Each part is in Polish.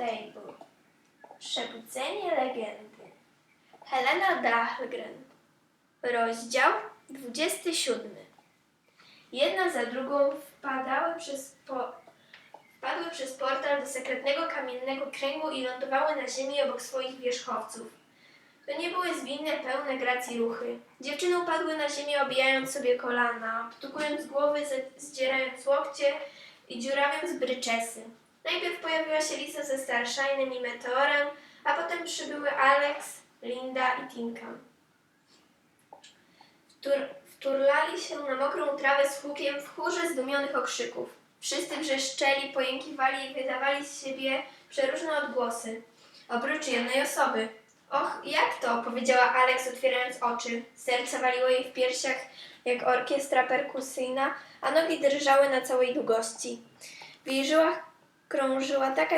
Table. Przebudzenie legendy. Helena Dahlgren. Rozdział 27. Jedna za drugą wpadały przez, po, wpadły przez portal do sekretnego kamiennego kręgu i lądowały na ziemi obok swoich wierzchowców. To nie były zwinne, pełne gracji ruchy. Dziewczyny upadły na ziemię, obijając sobie kolana, obtukując głowy, zdzierając łokcie i dziurawiąc bryczesy. Najpierw pojawiła się Lisa ze Starshine'em i Meteorem, a potem przybyły Alex, Linda i Tinka. Wtur- wturlali się na mokrą trawę z hukiem w chórze zdumionych okrzyków. Wszyscy wrzeszczeli, pojękiwali i wydawali z siebie przeróżne odgłosy. Oprócz jednej osoby. Och, jak to? powiedziała Alex, otwierając oczy. Serce waliło jej w piersiach jak orkiestra perkusyjna, a nogi drżały na całej długości. W jej żyłach krążyła taka,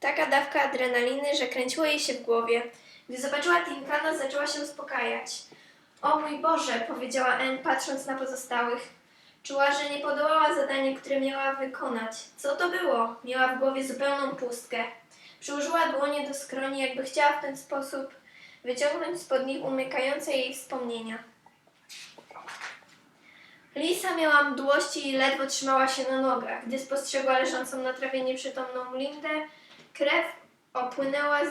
taka dawka adrenaliny, że kręciło jej się w głowie. Gdy zobaczyła Tinkana, zaczęła się uspokajać. O mój Boże, powiedziała Anne, patrząc na pozostałych. Czuła, że nie podołała zadaniu, które miała wykonać. Co to było? Miała w głowie zupełną pustkę. Przyłożyła dłonie do skroni, jakby chciała w ten sposób wyciągnąć spod nich umykające jej wspomnienia. Lisa miała mdłości i ledwo trzymała się na nogach. Gdy spostrzegła leżącą na trawie nieprzytomną Lindę, krew opłynęła z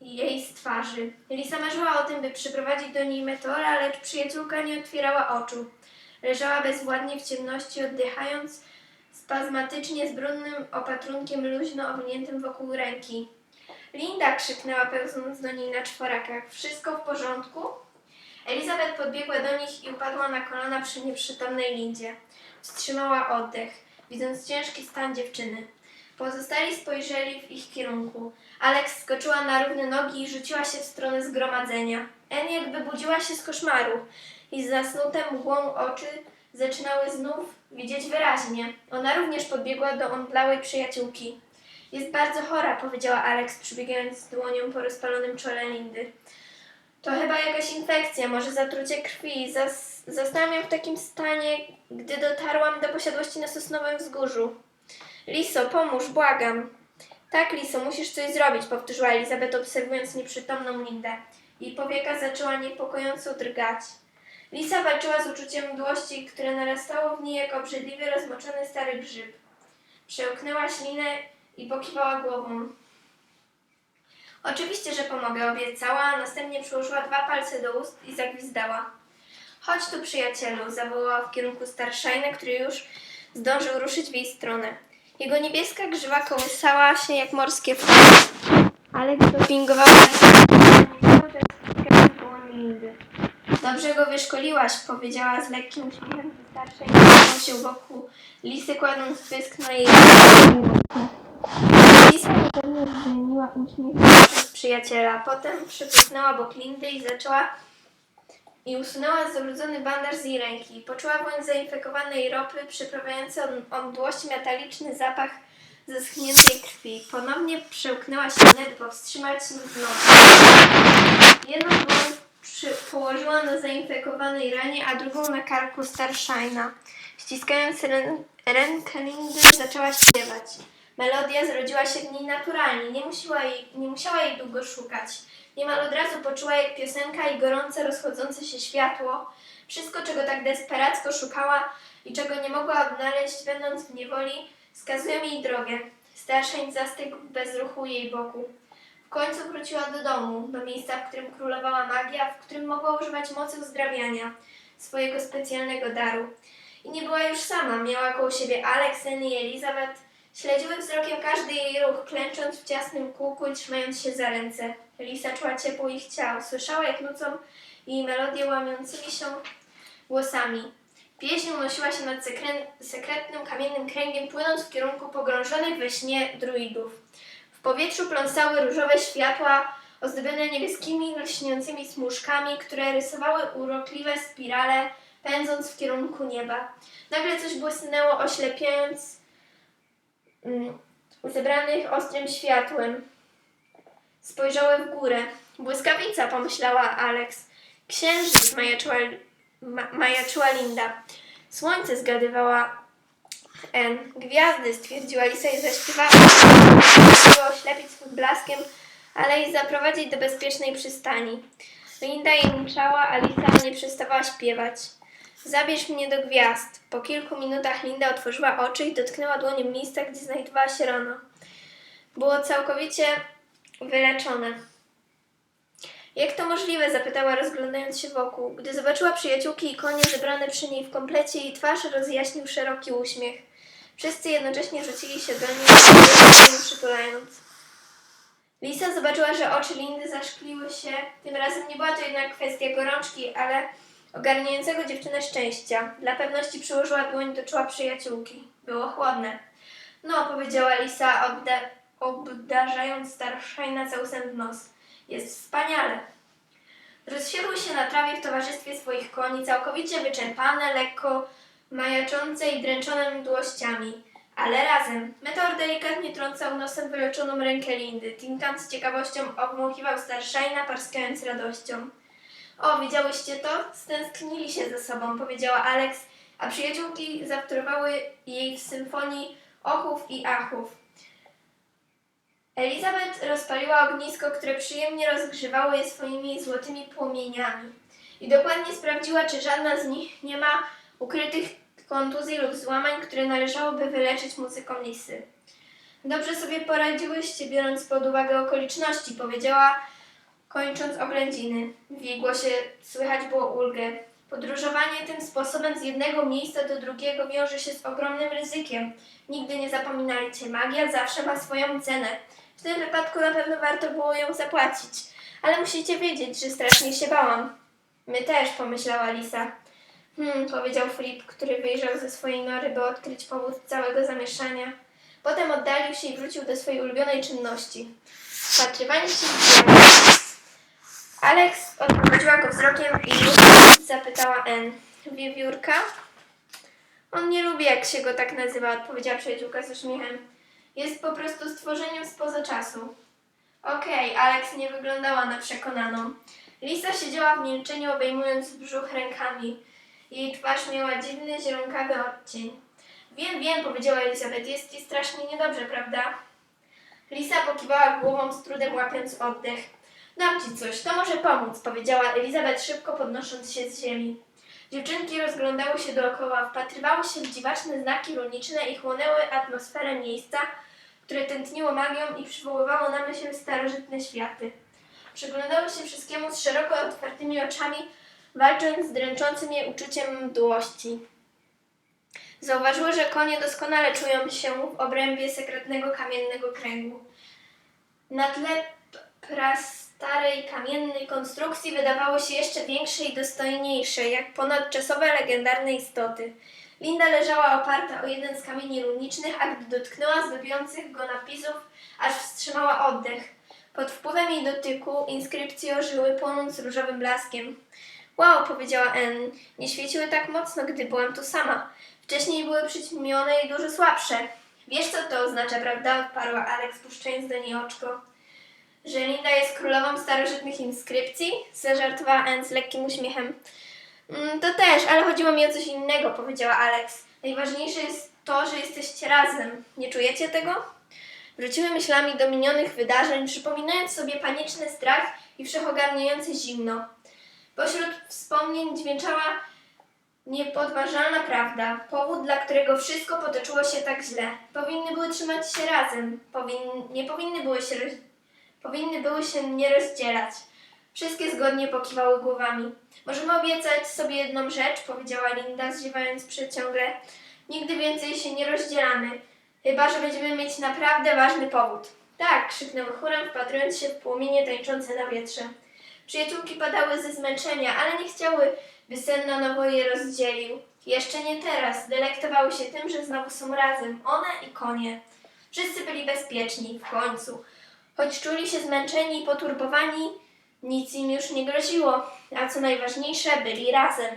jej z twarzy. Lisa marzyła o tym, by przyprowadzić do niej meteora, lecz przyjaciółka nie otwierała oczu. Leżała bezwładnie w ciemności, oddychając spazmatycznie z brudnym opatrunkiem luźno owiniętym wokół ręki. Linda krzyknęła, pełznąc do niej na czworakach. Wszystko w porządku? Elizabeth podbiegła do nich i upadła na kolana przy nieprzytomnej Lindzie. Wstrzymała oddech, widząc ciężki stan dziewczyny. Pozostali spojrzeli w ich kierunku. Alex skoczyła na równe nogi i rzuciła się w stronę zgromadzenia. En jakby budziła się z koszmaru i z zasnute mgłą oczy zaczynały znów widzieć wyraźnie. Ona również podbiegła do omdlałej przyjaciółki. Jest bardzo chora, powiedziała Alex, przybiegając dłonią po rozpalonym czole Lindy. To chyba jakaś infekcja, może zatrucie krwi. Zas- zostałam ją w takim stanie, gdy dotarłam do posiadłości na Sosnowym Wzgórzu. Liso, pomóż, błagam. Tak, Liso, musisz coś zrobić, powtórzyła Elizabeth, obserwując nieprzytomną Lindę. Jej powieka zaczęła niepokojąco drgać. Lisa walczyła z uczuciem mdłości, które narastało w niej jak obrzydliwie rozmoczony stary grzyb. Przełknęła ślinę i pokiwała głową. Oczywiście, że pomogę, obiecała, a następnie przyłożyła dwa palce do ust i zagwizdała. Chodź tu, przyjacielu, zawołała w kierunku Starshine'a, który już zdążył ruszyć w jej stronę. Jego niebieska grzywa kołysała się jak morskie fale. Ale dłoni Lindy. Dobrze go wyszkoliłaś, powiedziała z lekkim uśmiechem do starszej się wokół lisy, kładąc pysk na jej Lisa zapewne zmieniła uśmiech przyjaciela. Potem przypusnęła bok Lindy i zaczęła i usunęła zabrudzony bandaż z jej ręki. Poczuła woń zainfekowanej ropy, przyprawiający od, od mdłości metaliczny zapach zeschniętej krwi. Ponownie przełknęła się net, powstrzymać się z nosa. Jedną dłoń przy, położyła na zainfekowanej ranie, a drugą na karku Starshine'a. Ściskając rę, rękę Lindy, zaczęła śpiewać. Melodia zrodziła się w niej naturalnie, nie, musiała jej, nie musiała jej długo szukać. Niemal od razu poczuła jak piosenka i gorące, rozchodzące się światło. Wszystko, czego tak desperacko szukała i czego nie mogła odnaleźć, będąc w niewoli, wskazują jej drogę. Starszeń zastygł bez ruchu jej boku. W końcu wróciła do domu, do miejsca, w którym królowała magia, w którym mogła używać mocy uzdrawiania, swojego specjalnego daru. I nie była już sama, miała koło siebie Aleksen i Elizabeth. Śledziły wzrokiem każdy jej ruch, klęcząc w ciasnym kółku i trzymając się za ręce. Lisa czuła ciepło ich ciał, słyszała jak nucą jej melodię łamiącymi się głosami. Pieśń unosiła się nad sekre- sekretnym kamiennym kręgiem, płynąc w kierunku pogrążonych we śnie druidów. W powietrzu pląsały różowe światła, ozdobione niebieskimi, lśniącymi smużkami, które rysowały urokliwe spirale, pędząc w kierunku nieba. Nagle coś błysnęło, oślepiając zebranych ostrym światłem. Spojrzały w górę. Błyskawica, pomyślała Alex. Księżyc, majaczyła, ma, majaczyła Linda. Słońce zgadywała N. Gwiazdy, stwierdziła Lisa i zaśpiewała. Chciała oślepić swym blaskiem, ale i zaprowadzić do bezpiecznej przystani. Linda jęczała, a Lisa nie przestawała śpiewać. Zabierz mnie do gwiazd. Po kilku minutach Linda otworzyła oczy i dotknęła dłonią miejsca, gdzie znajdowała się rana. Było całkowicie wyleczone. Jak to możliwe? zapytała, rozglądając się wokół. Gdy zobaczyła przyjaciółki i konie zebrane przy niej w komplecie, jej twarz rozjaśnił szeroki uśmiech. Wszyscy jednocześnie rzucili się do niej, ją przytulając. Lisa zobaczyła, że oczy Lindy zaszkliły się. Tym razem nie była to jednak kwestia gorączki, ale ogarniającego dziewczynę szczęścia. Dla pewności przyłożyła dłoń do czoła przyjaciółki. Było chłodne. No, powiedziała Lisa, obda- obdarzając Starshaina całusem w nos. Jest wspaniale. Rozsiadły się na trawie w towarzystwie swoich koni, całkowicie wyczerpane, lekko majaczące i dręczone mdłościami. Ale razem. Meteor delikatnie trącał nosem wyleczoną rękę Lindy. Tinkan z ciekawością obmąchiwał Starshaina, parskając radością. O, widziałyście to? Stęsknili się ze sobą, powiedziała Alex, a przyjaciółki zawtórowały jej w symfonii ochów i achów. Elizabeth rozpaliła ognisko, które przyjemnie rozgrzewało je swoimi złotymi płomieniami. I dokładnie sprawdziła, czy żadna z nich nie ma ukrytych kontuzji lub złamań, które należałoby wyleczyć muzyką Lisy. Dobrze sobie poradziłyście, biorąc pod uwagę okoliczności, powiedziała, kończąc oględziny. W jej głosie słychać było ulgę. Podróżowanie tym sposobem z jednego miejsca do drugiego wiąże się z ogromnym ryzykiem. Nigdy nie zapominajcie, magia zawsze ma swoją cenę. W tym wypadku na pewno warto było ją zapłacić. Ale musicie wiedzieć, że strasznie się bałam. My też, pomyślała Lisa. Hmm, powiedział Filip, który wyjrzał ze swojej nory, by odkryć powód całego zamieszania. Potem oddalił się i wrócił do swojej ulubionej czynności. Wpatrywanie się w. Alex odprowadziła go wzrokiem i zapytała Anne. Wiewiórka? On nie lubi, jak się go tak nazywa, odpowiedziała przyjaciółka z uśmiechem. Jest po prostu stworzeniem spoza czasu. Okej, Alex nie wyglądała na przekonaną. Lisa siedziała w milczeniu, obejmując brzuch rękami. Jej twarz miała dziwny, zielonkawy odcień. Wiem, wiem, powiedziała Elizabeth, jest ci strasznie niedobrze, prawda? Lisa pokiwała głową, z trudem łapiąc oddech. Dam ci coś, to może pomóc, powiedziała Elizabeth szybko podnosząc się z ziemi. Dziewczynki rozglądały się dookoła, wpatrywały się w dziwaczne znaki runiczne i chłonęły atmosferę miejsca, które tętniło magią i przywoływało na myśl starożytne światy. Przyglądały się wszystkiemu z szeroko otwartymi oczami, walcząc z dręczącym je uczuciem mdłości. Zauważyły, że konie doskonale czują się w obrębie sekretnego kamiennego kręgu. Na tle p- prastarej kamiennej konstrukcji wydawało się jeszcze większe i dostojniejsze, jak ponadczasowe legendarne istoty. Linda leżała oparta o jeden z kamieni runicznych, a gdy dotknęła zdobiących go napisów, aż wstrzymała oddech. Pod wpływem jej dotyku inskrypcje ożyły, płonąc różowym blaskiem. Wow, powiedziała Anne, nie świeciły tak mocno, gdy byłam tu sama. Wcześniej były przyćmione i dużo słabsze. Wiesz, co to oznacza, prawda? odparła Alex, puszczając do niej oczko. Że Linda jest królową starożytnych inskrypcji? Zażartowała Anne z lekkim uśmiechem. Mm, to też, ale chodziło mi o coś innego, powiedziała Alex. Najważniejsze jest to, że jesteście razem. Nie czujecie tego? Wróciły myślami do minionych wydarzeń, przypominając sobie paniczny strach i wszechogarniające zimno. Pośród wspomnień dźwięczała niepodważalna prawda, powód, dla którego wszystko potoczyło się tak źle. Powinny były trzymać się razem, powin... nie powinny były się, roz... powinny były się nie rozdzielać. Wszystkie zgodnie pokiwały głowami. Możemy obiecać sobie jedną rzecz, powiedziała Linda, zziewając przeciągle. Nigdy więcej się nie rozdzielamy, chyba że będziemy mieć naprawdę ważny powód. Tak, krzyknęły chórem, wpatrując się w płomienie tańczące na wietrze. Przyjaciółki padały ze zmęczenia, ale nie chciały, by sen na nowo je rozdzielił. Jeszcze nie teraz. Delektowały się tym, że znowu są razem, one i konie. Wszyscy byli bezpieczni, w końcu. Choć czuli się zmęczeni i poturbowani, nic im już nie groziło, a co najważniejsze, byli razem.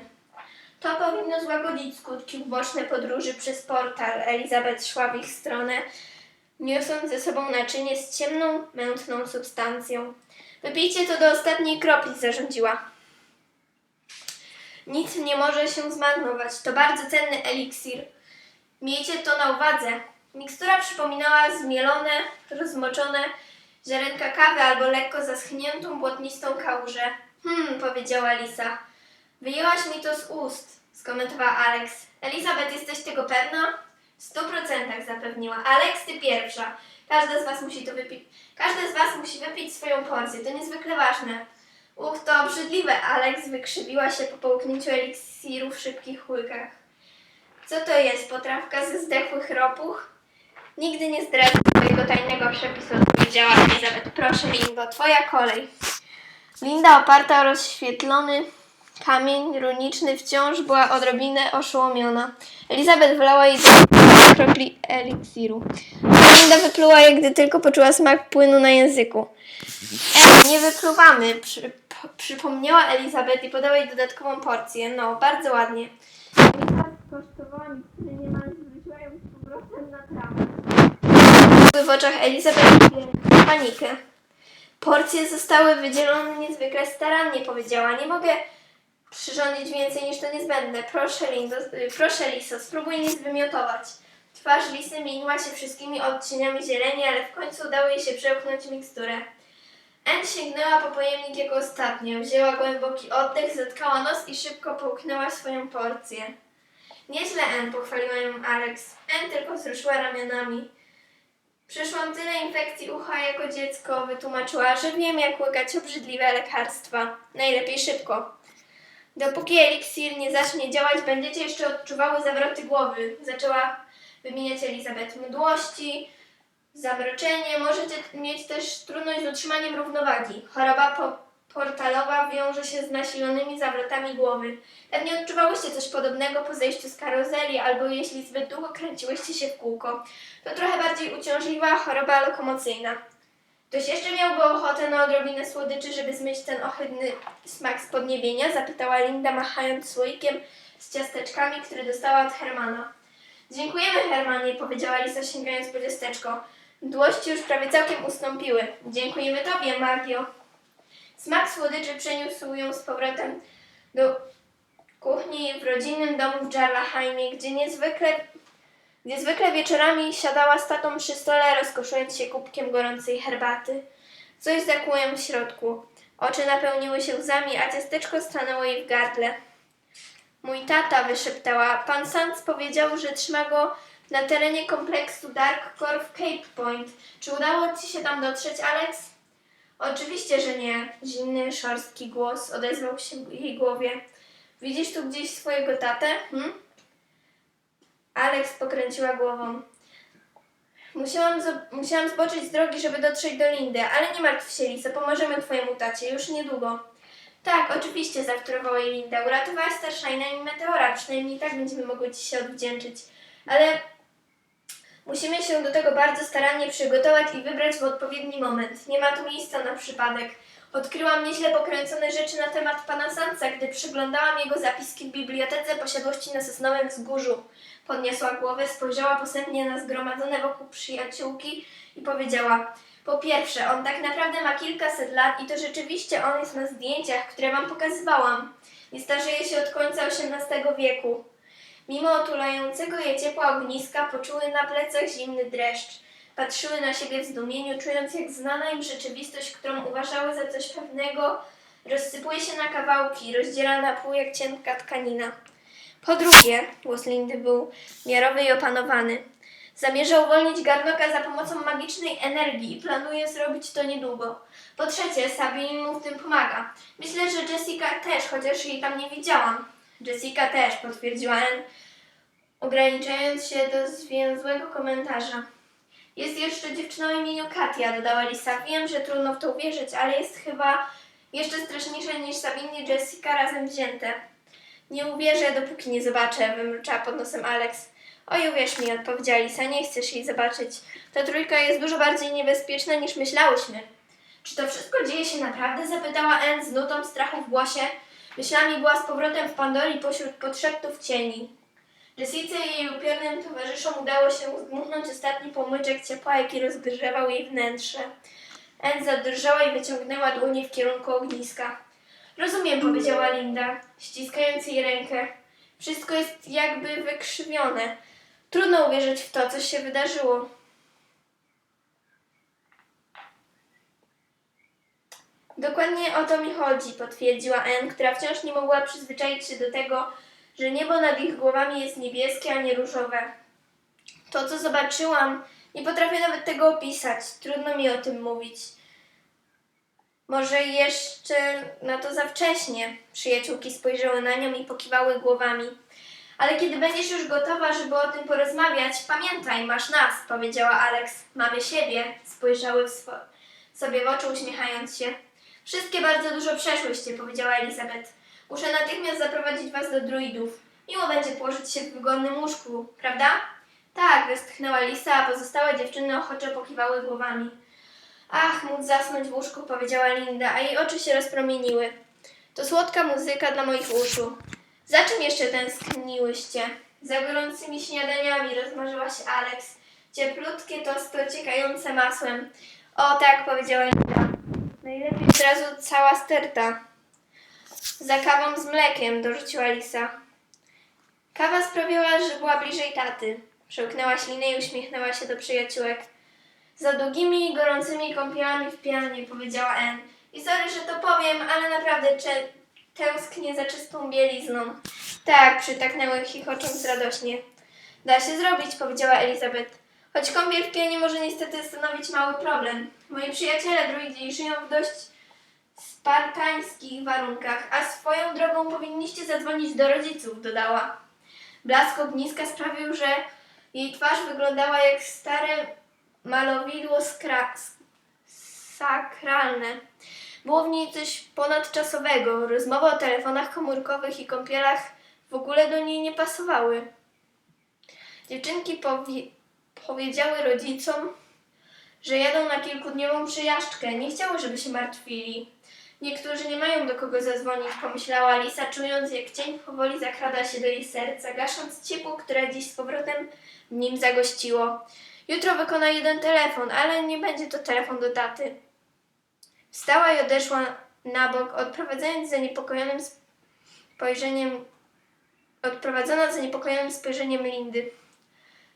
To powinno złagodzić skutki uboczne podróży przez portal. Elizabeth szła w ich stronę, niosąc ze sobą naczynie z ciemną, mętną substancją. Wypijcie to do ostatniej kropli, zarządziła. Nic nie może się zmarnować. To bardzo cenny eliksir. Miejcie to na uwadze. Mikstura przypominała zmielone, rozmoczone ziarenka kawy albo lekko zaschniętą, błotnistą kałużę. Hmm, powiedziała Lisa. Wyjęłaś mi to z ust, skomentowała Alex. Elizabeth, jesteś tego pewna? W stu procentach zapewniła. Alex, ty pierwsza. Każda z was musi to wypić. Każda z was musi wypić swoją porcję. To niezwykle ważne. Uch, to obrzydliwe. Alex wykrzywiła się po połknięciu eliksiru w szybkich łykach. Co to jest? Potrawka ze zdechłych ropuch? Nigdy nie zdradzę twojego tajnego przepisu, odpowiedziała Elizabeth. Proszę, Lindo, twoja kolej. Linda, oparta o rozświetlony kamień runiczny, wciąż była odrobinę oszołomiona. Elizabeth wlała jej do kropli eliksiru. Linda wypluła je, gdy tylko poczuła smak płynu na języku. E, nie wypluwamy, przy, przypomniała Elizabeth i podała jej dodatkową porcję. No, bardzo ładnie. Elizabeth skosztowała mikstury niemal zwróciła ją z powrotem na trawę. W oczach Elizabeth panikę. Porcje zostały wydzielone niezwykle starannie, powiedziała. Nie mogę przyrządzić więcej niż to niezbędne. Proszę, Lindo, proszę Liso, spróbuj nie zwymiotować. Twarz Lisy mieniła się wszystkimi odcieniami zieleni, ale w końcu udało jej się przełknąć miksturę. Anne sięgnęła po pojemnik jako ostatnia, wzięła głęboki oddech, zatkała nos i szybko połknęła swoją porcję. Nieźle, Anne, pochwaliła ją Alex. Anne tylko wzruszyła ramionami. Przeszłam tyle infekcji ucha jako dziecko, wytłumaczyła, że wiem jak łykać obrzydliwe lekarstwa. Najlepiej szybko. Dopóki eliksir nie zacznie działać, będziecie jeszcze odczuwały zawroty głowy. Zaczęła wymieniać Elizabeth mdłości, zamroczenie. Możecie mieć też trudność z utrzymaniem równowagi. Choroba po portalowa wiąże się z nasilonymi zawrotami głowy. Pewnie odczuwałyście coś podobnego po zejściu z karuzeli, albo jeśli zbyt długo kręciłyście się w kółko. To trochę bardziej uciążliwa choroba lokomocyjna. Ktoś jeszcze miałby ochotę na odrobinę słodyczy, żeby zmyć ten ohydny smak z podniebienia? Zapytała Linda, machając słoikiem z ciasteczkami, które dostała od Hermana. Dziękujemy, Hermanie, powiedziała Lisa, sięgając po ciasteczko. Mdłości już prawie całkiem ustąpiły. Dziękujemy Tobie, Magio. Smak słodyczy przeniósł ją z powrotem do kuchni w rodzinnym domu w Jarlaheimie, gdzie niezwykle, gdzie zwykle wieczorami siadała z tatą przy stole, rozkoszując się kubkiem gorącej herbaty. Coś zakłuło ją w środku. Oczy napełniły się łzami, a ciasteczko stanęło jej w gardle. Mój tata, wyszeptała. Pan Sands powiedział, że trzyma go na terenie kompleksu Dark Core w Cape Point. Czy udało ci się tam dotrzeć, Alex? Oczywiście, że nie. Zimny, szorstki głos odezwał się w jej głowie. Widzisz tu gdzieś swojego tatę? Hm? Alex pokręciła głową. Musiałam, musiałam zboczyć z drogi, żeby dotrzeć do Lindy, ale nie martw się, Lisa, pomożemy twojemu tacie, już niedługo. Tak, oczywiście, zawtórowała jej Linda. Uratowałaś Starshaina i Meteora, przynajmniej tak będziemy mogły ci się odwdzięczyć. Ale musimy się do tego bardzo starannie przygotować i wybrać w odpowiedni moment. Nie ma tu miejsca na przypadek. Odkryłam nieźle pokręcone rzeczy na temat pana Sansa, gdy przyglądałam jego zapiski w bibliotece posiadłości na Sosnowym Wzgórzu. Podniosła głowę, spojrzała posępnie na zgromadzone wokół przyjaciółki i powiedziała Po pierwsze, on tak naprawdę ma kilkaset lat i to rzeczywiście on jest na zdjęciach, które wam pokazywałam. Nie starzeje się od końca XVIII wieku. Mimo otulającego je ciepła ogniska poczuły na plecach zimny dreszcz. Patrzyły na siebie w zdumieniu, czując jak znana im rzeczywistość, którą uważały za coś pewnego, rozsypuje się na kawałki, rozdziela na pół jak cienka tkanina. Po drugie, głos Lindy był miarowy i opanowany. Zamierza uwolnić Garnoka za pomocą magicznej energii i planuje zrobić to niedługo. Po trzecie, Sabine mu w tym pomaga. Myślę, że Jessica też, chociaż jej tam nie widziałam. Jessica też, potwierdziła Anne, ograniczając się do zwięzłego komentarza. Jest jeszcze dziewczyna o imieniu Katia, dodała Lisa. Wiem, że trudno w to uwierzyć, ale jest chyba jeszcze straszniejsza niż Sabine i Jessica razem wzięte. Nie uwierzę, dopóki nie zobaczę, wymruczała pod nosem Alex. Oj, uwierz mi, odpowiedziała Lisa, nie chcesz jej zobaczyć. Ta trójka jest dużo bardziej niebezpieczna niż myślałyśmy. Czy to wszystko dzieje się naprawdę? zapytała Anne z nutą strachu w głosie. Myślami była z powrotem w Pandorii pośród podszeptów cieni. Jessice i jej upiornym towarzyszom udało się zdmuchnąć ostatni pomyczek ciepła, jaki rozgrzewał jej wnętrze. Anne zadrżała i wyciągnęła dłonie w kierunku ogniska. Rozumiem, powiedziała Linda, ściskając jej rękę. Wszystko jest jakby wykrzywione. Trudno uwierzyć w to, co się wydarzyło. Dokładnie o to mi chodzi, potwierdziła Anne, która wciąż nie mogła przyzwyczaić się do tego, że niebo nad ich głowami jest niebieskie, a nie różowe. To, co zobaczyłam, nie potrafię nawet tego opisać. Trudno mi o tym mówić. Może jeszcze na to za wcześnie. Przyjaciółki spojrzały na nią i pokiwały głowami. Ale kiedy będziesz już gotowa, żeby o tym porozmawiać, pamiętaj, masz nas, powiedziała Alex. Mamy siebie. Spojrzały w sobie w oczy, uśmiechając się. Wszystkie bardzo dużo przeszłyście, powiedziała Elizabeth. Muszę natychmiast zaprowadzić was do druidów. Miło będzie położyć się w wygodnym łóżku, prawda? Tak, westchnęła Lisa, a pozostałe dziewczyny ochoczo pokiwały głowami. Ach, móc zasnąć w łóżku, powiedziała Linda, a jej oczy się rozpromieniły. To słodka muzyka dla moich uszu. Za czym jeszcze tęskniłyście? Za gorącymi śniadaniami rozmarzyła się Alex. Cieplutkie tosty ociekające masłem. O tak, powiedziała Linda. Najlepiej od razu cała sterta. Za kawą z mlekiem, dorzuciła Lisa. Kawa sprawiała, że była bliżej taty. Przełknęła ślinę i uśmiechnęła się do przyjaciółek. Za długimi gorącymi kąpielami w pianie, powiedziała Anne. I sorry, że to powiem, ale naprawdę tęsknię za czystą bielizną. Tak, przytaknęły chichocząc radośnie. Da się zrobić, powiedziała Elizabeth. Choć kąpiel w pianie może niestety stanowić mały problem. Moi przyjaciele druidzi żyją w dość spartańskich warunkach, a swoją drogą powinniście zadzwonić do rodziców, dodała. Blask ogniska sprawił, że jej twarz wyglądała jak stare malowidło skra- sakralne. Było w niej coś ponadczasowego. Rozmowy o telefonach komórkowych i kąpielach w ogóle do niej nie pasowały. Dziewczynki powie- powiedziały rodzicom, że jadą na kilkudniową przejażdżkę. Nie chciały, żeby się martwili. Niektórzy nie mają do kogo zadzwonić, pomyślała Lisa, czując jak cień powoli zakrada się do jej serca, gasząc ciepło, które dziś z powrotem w nim zagościło. Jutro wykona jeden telefon, ale nie będzie to telefon do taty. Wstała i odeszła na bok, odprowadzając zaniepokojonym spojrzeniem odprowadzona zaniepokojonym spojrzeniem Lindy.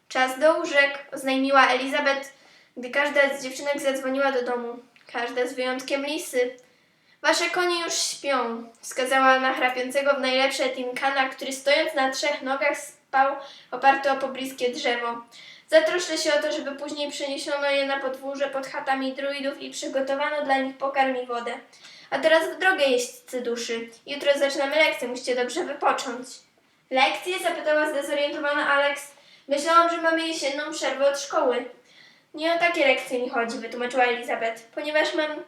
Czas do łóżek, oznajmiła Elizabeth, gdy każda z dziewczynek zadzwoniła do domu. Każda z wyjątkiem Lisy. Wasze konie już śpią, wskazała na chrapiącego w najlepsze Tinkana, który stojąc na trzech nogach spał oparty o pobliskie drzewo. Zatroszczę się o to, żeby później przeniesiono je na podwórze pod chatami druidów i przygotowano dla nich pokarm i wodę. A teraz w drogę jeźdźcy duszy. Jutro zaczynamy lekcję, musicie dobrze wypocząć. Lekcje? zapytała zdezorientowana Alex. Myślałam, że mamy jesienną przerwę od szkoły. Nie o takie lekcje mi chodzi, wytłumaczyła Elizabeth. Ponieważ mam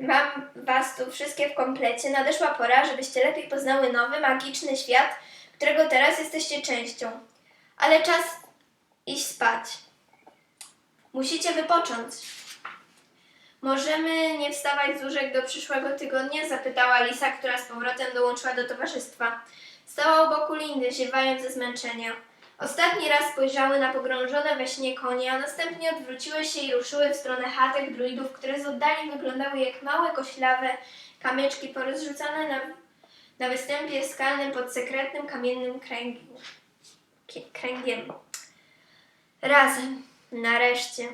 Mam was tu wszystkie w komplecie. Nadeszła pora, żebyście lepiej poznały nowy, magiczny świat, którego teraz jesteście częścią. Ale czas iść spać. Musicie wypocząć. Możemy nie wstawać z łóżek do przyszłego tygodnia? Zapytała Lisa, która z powrotem dołączyła do towarzystwa. Stała u boku Lindy, ziewając ze zmęczenia. Ostatni raz spojrzały na pogrążone we śnie konie, a następnie odwróciły się i ruszyły w stronę chatek druidów, które z oddali wyglądały jak małe koślawe kamyczki porozrzucane na, na występie skalnym pod sekretnym kamiennym kręgiem. Razem, nareszcie.